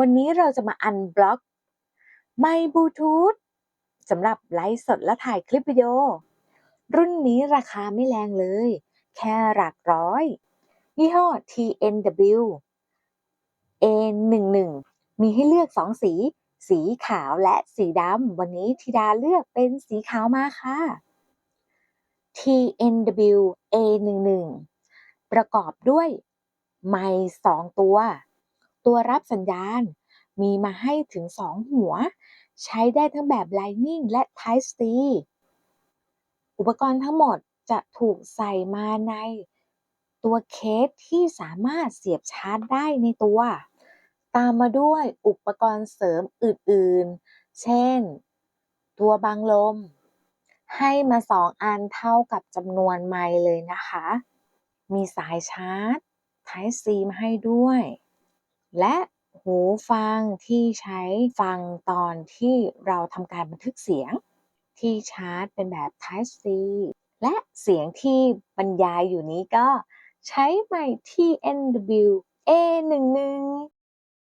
วันนี้เราจะมาอันบล็อกไมบลูทูธสำหรับไลฟ์สดและถ่ายคลิปวิดีโอ รุ่นนี้ราคาไม่แรงเลย แค่หลักร้อย ยี่ห้อ TNW A11 มีให้เลือกสองสี สีขาวและสีดำ วันนี้ธิดาเลือกเป็นสีขาวมาค่ะ TNW A11 ประกอบด้วยไมค์สองตัว ตัวรับสัญญาณ มีมาให้ถึง 2 หัว ใช้ได้ทั้งแบบ Lightning และ Type C อุปกรณ์ทั้งหมดจะถูกใส่มาในตัวเคสที่สามารถเสียบชาร์จได้ในตัว ตามมาด้วยอุปกรณ์เสริมอื่นๆ เช่น ตัวบังลม ให้มา2อันเท่ากับจำนวนไมค์เลยนะคะ มีสายชาร์จ Type C มาให้ด้วย และหูฟังที่ใช้ฟังตอนที่เราทำการบันทึกเสียง ที่ชาร์จเป็นแบบ Type C และเสียงที่บรรยายอยู่นี้ก็ใช้ไมค์ TNW A11